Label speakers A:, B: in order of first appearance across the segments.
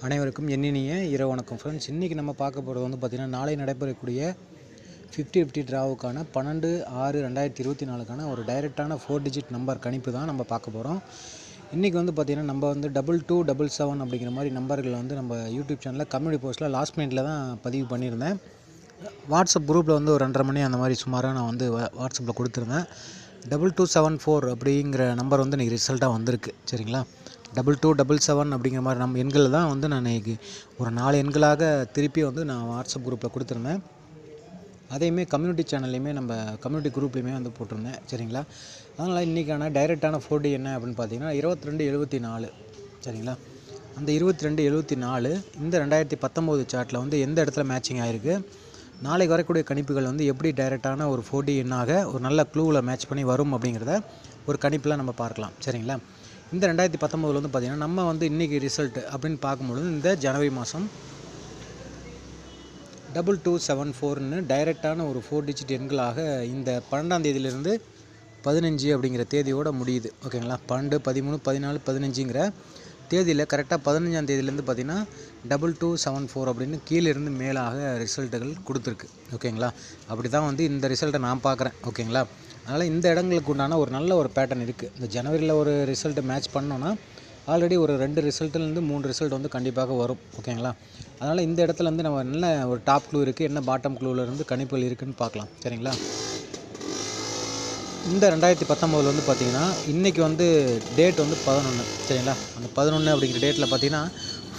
A: அனைவருக்கும் என்னினிய இரவு வணக்கம் ஃப்ரெண்ட்ஸ் இன்றைக்கி நம்ம பார்க்க போகிறது வந்து பார்த்திங்கன்னா நாளை நடைபெறக்கூடிய ஃபிஃப்டி ஃபிஃப்டி ட்ராவுக்கான பன்னெண்டு ஆறு ரெண்டாயிரத்தி இருபத்தி நாலுக்கான ஒரு டைரெக்டான ஃபோர் டிஜிட் நம்பர் கணிப்பு தான் நம்ம பார்க்க போகிறோம் இன்றைக்கி வந்து பார்த்திங்கன்னா நம்ம வந்து டபுள் டூ டபுள் செவன் அப்படிங்கிற மாதிரி நம்பர்களை வந்து நம்ம யூடியூப் சேனலில் கம்யூனிட்டி போஸ்ட்டில் லாஸ்ட் மினிட்ல தான் பதிவு பண்ணியிருந்தேன். வாட்ஸ்அப் குரூப்பில் வந்து ஒரு ரெண்டரை மணி அந்த மாதிரி சுமாராக நான் வந்து வா- வாட்ஸ்அப்பில் கொடுத்துருந்தேன். டபுள் டூ செவன் ஃபோர் அப்படிங்கிற நம்பர் வந்து இன்றைக்கி ரிசல்ட்டாக வந்திருக்கு. சரிங்களா? டபுள் டூ டபுள் செவன் அப்படிங்கிற மாதிரி நம்ம எண்களை தான் வந்து நான் இன்னைக்கு ஒரு நாலு எண்களாக திருப்பி வந்து நான் வாட்ஸ்அப் குரூப்பில் கொடுத்துருந்தேன். அதையுமே கம்யூனிட்டி சேனல்லையுமே நம்ம கம்யூனிட்டி குரூப்லையுமே வந்து போட்டிருந்தேன். சரிங்களா? அதனால் இன்றைக்கான டைரெக்டான ஃபோர்டி என்ன அப்படின்னு பார்த்தீங்கன்னா இருபத்தி ரெண்டு எழுபத்தி நாலு சரிங்களா? அந்த இருபத்தி ரெண்டு எழுபத்தி நாலு இந்த ரெண்டாயிரத்தி பத்தொம்போது சார்ட்டில் வந்து எந்த இடத்துல மேட்சிங் ஆகிருக்கு நாளைக்கு வரக்கூடிய கணிப்புகள் வந்து எப்படி டைரெக்டான ஒரு ஃபோர்டி எண்ணாக ஒரு நல்ல க்ளூவில் மேட்ச் பண்ணி வரும் அப்படிங்கிறத ஒரு கணிப்பில் நம்ம பார்க்கலாம். சரிங்களா? இந்த ரெண்டாயிரத்தி பத்தொம்போதில் வந்து பார்த்திங்கன்னா நம்ம வந்து இன்றைக்கி ரிசல்ட் அப்படின்னு பார்க்கும்பொழுது இந்த ஜனவரி மாதம் டபுள் டூ செவன் ஃபோர்னு டைரெக்டான ஒரு ஃபோர் டிஜிட் எண்களாக இந்த பன்னெண்டாம் தேதியிலிருந்து பதினஞ்சு அப்படிங்கிற தேதியோடு முடியுது. ஓகேங்களா பன்னெண்டு பதிமூணு பதினாலு பதினஞ்சுங்கிற தேதியில் கரெக்டாக பதினஞ்சாம் தேதியிலேருந்து பார்த்தீங்கன்னா டபுள் டூ செவன் ஃபோர் அப்படின்னு கீழே இருந்து மேலாக ரிசல்ட்டுகள் கொடுத்துருக்கு. ஓகேங்களா? அப்படி தான் வந்து இந்த ரிசல்ட்டை நான் பார்க்குறேன். ஓகேங்களா? அதனால் இந்த இடங்களுக்கு உண்டான ஒரு நல்ல ஒரு பேட்டர்ன் இருக்குது இந்த ஜனவரியில் ஒரு ரிசல்ட்டு மேட்ச் பண்ணோன்னா ஆல்ரெடி ஒரு ரெண்டு ரிசல்ட்லேருந்து மூணு ரிசல்ட் வந்து கண்டிப்பாக வரும். ஓகேங்களா? அதனால் இந்த இடத்துல வந்து நம்ம என்ன ஒரு டாப் க்ளூ இருக்குது என்ன பாட்டம் இருந்து கணிப்புகள் இருக்குதுன்னு பார்க்கலாம். சரிங்களா? இந்த ரெண்டாயிரத்தி பத்தொம்போதில் வந்து பார்த்தீங்கன்னா இன்றைக்கி வந்து டேட் வந்து பதினொன்று சரிங்களா? அந்த பதினொன்று அப்படிங்கிற டேட்டில் பார்த்தீங்கன்னா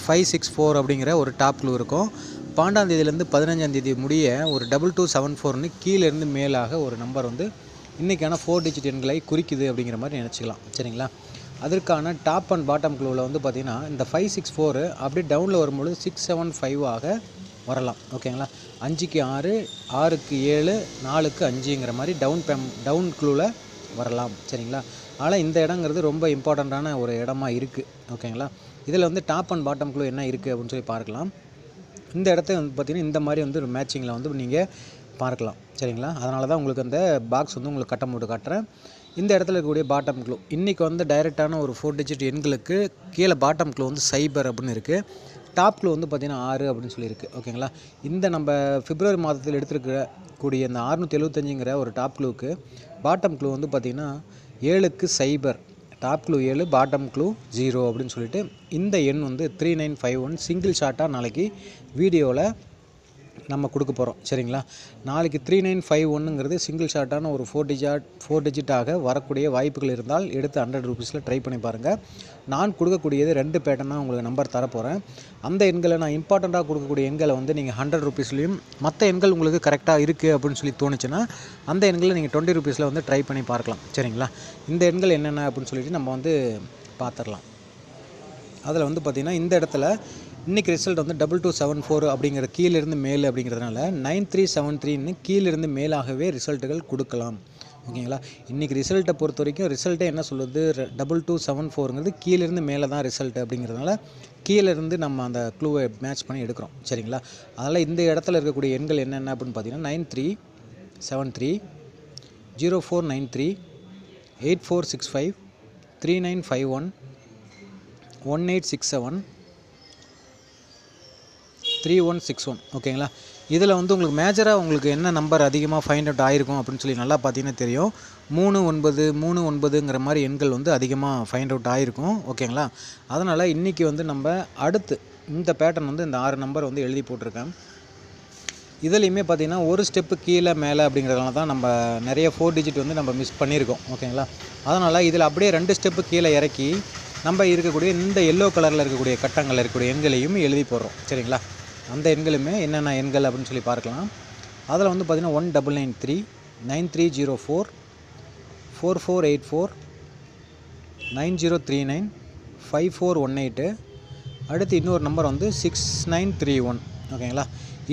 A: ஃபைவ் சிக்ஸ் ஃபோர் அப்படிங்கிற ஒரு டாப் க்ளூ இருக்கும். பன்னெண்டாம் பதினஞ்சாந்தேதி முடிய ஒரு டபுள் டூ செவன் ஃபோர்னு கீழேருந்து மேலாக ஒரு நம்பர் வந்து இன்றைக்கான ஃபோர் டிஜிட் எண்களை குறிக்குது அப்படிங்கிற மாதிரி நினச்சிக்கலாம் சரிங்களா? அதற்கான டாப் அண்ட் பாட்டம் க்ளூவில் வந்து பார்த்திங்கன்னா இந்த ஃபைவ் சிக்ஸ் ஃபோரு அப்படியே டவுனில் வரும்பொழுது சிக்ஸ் செவன் ஃபைவ் ஆக வரலாம். ஓகேங்களா? அஞ்சுக்கு ஆறு ஆறுக்கு ஏழு நாலுக்கு அஞ்சுங்கிற மாதிரி டவுன் பேம் டவுன் க்ளூவில் வரலாம். சரிங்களா? ஆனால் இந்த இடங்கிறது ரொம்ப இம்பார்ட்டண்ட்டான ஒரு இடமா இருக்குது ஓகேங்களா? இதில் வந்து டாப் அண்ட் பாட்டம் க்ளூ என்ன இருக்குது அப்படின்னு சொல்லி பார்க்கலாம். இந்த இடத்த வந்து பார்த்திங்கன்னா இந்த மாதிரி வந்து ஒரு மேட்சிங்கில் வந்து நீங்கள் பார்க்கலாம். சரிங்களா? அதனால தான் உங்களுக்கு அந்த பாக்ஸ் வந்து உங்களுக்கு கட்டம் போட்டு காட்டுறேன். இந்த இடத்துல இருக்கக்கூடிய பாட்டம் க்ளூ இன்றைக்கி வந்து டைரெக்டான ஒரு ஃபோர் டிஜிட் எண்களுக்கு கீழே பாட்டம் க்ளூ வந்து சைபர் அப்படின்னு இருக்குது டாப் க்ளூ வந்து பார்த்திங்கன்னா ஆறு அப்படின்னு சொல்லியிருக்கு. ஓகேங்களா இந்த நம்ம பிப்ரவரி மாதத்தில் எடுத்துருக்கிற கூடிய இந்த அறுநூற்றி எழுபத்தஞ்சுங்கிற ஒரு டாப் க்ளூக்கு பாட்டம் க்ளூ வந்து பார்த்திங்கன்னா ஏழுக்கு சைபர் டாப் க்ளூ ஏழு பாட்டம் க்ளூ ஜீரோ அப்படின்னு சொல்லிட்டு இந்த எண் வந்து three nine five one single ஷாட்டாக நாளைக்கு வீடியோவில் நம்ம கொடுக்க போகிறோம் சரிங்களா? நாளைக்கு த்ரீ நைன் ஃபைவ் ஒன்றுங்கிறது சிங்கிள் ஷாட்டான ஒரு ஃபோர் டிஜாட் ஃபோர் டிஜிட்டாக வரக்கூடிய வாய்ப்புகள் இருந்தால் எடுத்து ஹண்ட்ரட் ருபீஸில் ட்ரை பண்ணி பாருங்கள் நான் கொடுக்கக்கூடியது ரெண்டு பேட்டர்னாக உங்களுக்கு நம்பர் தரப்போகிறேன் அந்த எண்களை நான் இம்பார்ட்டண்ட்டாக கொடுக்கக்கூடிய எண்களை வந்து நீங்கள் ஹண்ட்ரட் ருபீஸ்லையும் மற்ற எண்கள் உங்களுக்கு கரெக்டாக இருக்குது அப்படின்னு சொல்லி தோணுச்சுன்னா அந்த எண்களை நீங்கள் டுவெண்ட்டி ருபீஸில் வந்து ட்ரை பண்ணி பார்க்கலாம். சரிங்களா? இந்த எண்கள் என்னென்ன அப்படின்னு சொல்லிட்டு நம்ம வந்து பார்த்துடலாம் அதில் வந்து பார்த்திங்கன்னா இந்த இடத்துல இன்றைக்கி ரிசல்ட் வந்து டபுள் டூ செவன் ஃபோர் அப்படிங்கிற கீழிருந்து மேல் அப்படிங்கிறதுனால நைன் த்ரீ செவன் த்ரீன்னு கீழிருந்து மேலாகவே ரிசல்ட்டுகள் கொடுக்கலாம். ஓகேங்களா? இன்றைக்கி ரிசல்ட்டை பொறுத்த வரைக்கும் ரிசல்ட்டே என்ன சொல்லுது டபுள் டூ செவன் ஃபோருங்கிறது கீழேருந்து மேலே தான் ரிசல்ட் அப்படிங்கிறதுனால கீழே இருந்து நம்ம அந்த க்ளூவை மேட்ச் பண்ணி எடுக்கிறோம். சரிங்களா? அதனால் இந்த இடத்துல இருக்கக்கூடிய எண்கள் என்னென்ன அப்படின்னு பார்த்தீங்கன்னா nine three seven three zero four nine three eight four six five three nine five one one eight six seven three one six one ஓகேங்களா இதில் வந்து உங்களுக்கு மேஜராக உங்களுக்கு என்ன நம்பர் அதிகமாக ஃபைண்ட் அவுட் ஆயிருக்கும் அப்படின்னு சொல்லி நல்லா பார்த்தீங்கன்னா தெரியும். மூணு ஒன்பது மூணு ஒன்பதுங்கிற மாதிரி எண்கள் வந்து அதிகமாக ஃபைண்ட் அவுட் ஆயிருக்கும் ஓகேங்களா அதனால் இன்றைக்கி வந்து நம்ம அடுத்து இந்த பேட்டர்ன் வந்து இந்த ஆறு நம்பர் வந்து எழுதி போட்டிருக்கேன். இதுலேயுமே பார்த்தீங்கன்னா ஒரு ஸ்டெப்பு கீழே மேலே அப்படிங்கிறதுனால தான் நம்ம நிறைய ஃபோர் டிஜிட் வந்து நம்ம மிஸ் பண்ணியிருக்கோம் ஓகேங்களா அதனால் இதில் அப்படியே ரெண்டு ஸ்டெப்பு கீழே இறக்கி நம்ம இருக்கக்கூடிய இந்த எல்லோ கலரில் இருக்கக்கூடிய கட்டங்களில் இருக்கக்கூடிய எண்களையும் எழுதி போடுறோம் சரிங்களா? அந்த எண்களுமே என்னென்ன எண்கள் அப்படின்னு சொல்லி பார்க்கலாம். அதில் வந்து பார்த்திங்கன்னா one double nine three nine three zero four four four eight four nine zero three nine five four one eight. அடுத்து இன்னொரு நம்பர் வந்து சிக்ஸ் நைன் த்ரீ ஒன். ஓகேங்களா?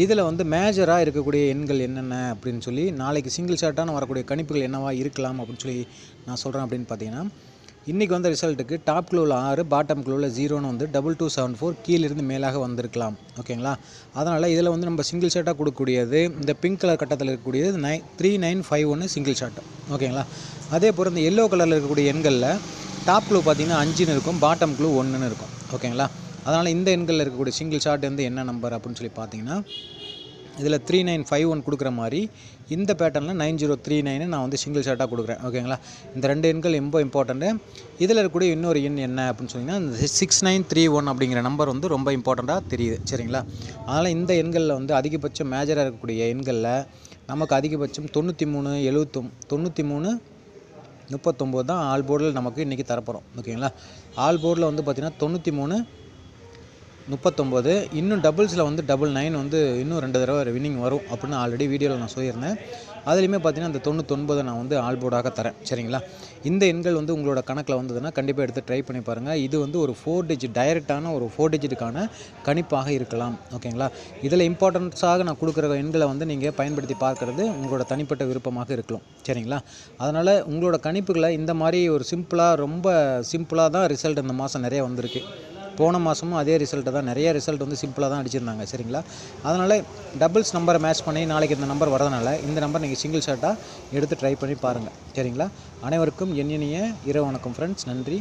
A: இதில் வந்து மேஜராக இருக்கக்கூடிய எண்கள் என்னென்ன அப்படின்னு சொல்லி நாளைக்கு சிங்கிள் ஷாட்டான வரக்கூடிய கணிப்புகள் என்னவா இருக்கலாம் அப்படின்னு சொல்லி நான் சொல்கிறேன் அப்படின்னு பார்த்தீங்கன்னா இன்றைக்கி வந்த ரிசல்ட்டுக்கு டாப் க்ளூவில் ஆறு பாட்டம் க்ளூவில் ஜீரோன்னு வந்து டபுள் டூ செவன் ஃபோர் கீழிருந்து மேலாக வந்திருக்கலாம். ஓகேங்களா அதனால் இதில் வந்து நம்ம சிங்கிள் ஷாட்டாக கொடுக்கக்கூடியது இந்த பிங்க் கலர் கட்டத்தில் இருக்கக்கூடியது நை த்ரீ நைன் ஃபைவ் ஒன்று சிங்கிள் ஷாட் ஓகேங்களா அதே போல் இந்த எல்லோ கலரில் இருக்கக்கூடிய எண்களில் டாப் க்ளூ பார்த்தீங்கன்னா அஞ்சுன்னு இருக்கும் பாட்டம் க்ளூ ஒன்றுன்னு இருக்கும். ஓகேங்களா அதனால் இந்த எண்களில் இருக்கக்கூடிய சிங்கிள் ஷாட் வந்து என்ன நம்பர் அப்படின்னு சொல்லி பார்த்தீங்கன்னா இதில் த்ரீ நைன் ஃபைவ் ஒன் கொடுக்குற மாதிரி இந்த பேட்டர்னில் நைன் ஜீரோ த்ரீ நைனு நான் வந்து சிங்கிள் ஷர்ட்டாக கொடுக்குறேன். ஓகேங்களா இந்த ரெண்டு எண்கள் ரொம்ப இம்பார்ட்டண்ட்டு இதில் இருக்கக்கூடிய இன்னொரு எண் என்ன அப்படின்னு சொன்னீங்கன்னா இந்த சிக்ஸ் நைன் த்ரீ ஒன் அப்படிங்கிற நம்பர் வந்து ரொம்ப இம்பார்ட்டண்ட்டாக தெரியுது. சரிங்களா? அதனால் இந்த எண்களில் வந்து அதிகபட்சம் மேஜராக இருக்கக்கூடிய எண்களில் நமக்கு அதிகபட்சம் தொண்ணூற்றி மூணு எழுபத்தொம் தொண்ணூற்றி மூணு முப்பத்தொம்போது தான் ஆல் போர்டில் நமக்கு இன்றைக்கி தரப்போகிறோம் ஓகேங்களா ஆல் போர்டில் வந்து பார்த்திங்கன்னா தொண்ணூற்றி மூணு முப்பத்தொம்போது. இன்னும் டபுள்ஸில் வந்து டபுள் நைன் வந்து இன்னும் ரெண்டு தடவை வின்னிங் வரும் அப்படின்னு ஆல்ரெடி வீடியோவில் நான் சொல்லியிருந்தேன். அதுலேயுமே பார்த்தீங்கன்னா அந்த தொண்ணூத்தொன்பதை நான் வந்து ஆல்போர்டாக தரேன். சரிங்களா? இந்த எண்கள் வந்து உங்களோட கணக்கில் வந்ததுன்னா கண்டிப்பாக எடுத்து ட்ரை பண்ணி பாருங்கள் இது வந்து ஒரு ஃபோர் டிஜிட் டைரெக்டான ஒரு ஃபோர் டிஜிட்டுக்கான கணிப்பாக இருக்கலாம். ஓகேங்களா? இதில் இம்பார்ட்டன்ஸாக நான் கொடுக்குற எண்களை வந்து நீங்கள் பயன்படுத்தி பார்க்குறது உங்களோட தனிப்பட்ட விருப்பமாக இருக்கலாம். சரிங்களா? அதனால் உங்களோட கணிப்புகளை இந்த மாதிரி ஒரு சிம்பிளாக ரொம்ப சிம்பிளாக தான் ரிசல்ட் இந்த மாதம் நிறைய வந்திருக்கு. போன மாதமும் அதே ரிசல்ட்டு தான். நிறைய ரிசல்ட் வந்து சிம்பிளாக தான் அடிச்சிருந்தாங்க. சரிங்களா? அதனால் டபுள்ஸ் நம்பரை மேட்ச் பண்ணி நாளைக்கு இந்த நம்பர் வரதுனால இந்த நம்பர் நீங்கள் சிங்கிள் ஷாட்டாக எடுத்து ட்ரை பண்ணி பாருங்கள் சரிங்களா? அனைவருக்கும் எண்ணினிய இரவு வணக்கம் ஃப்ரெண்ட்ஸ் நன்றி.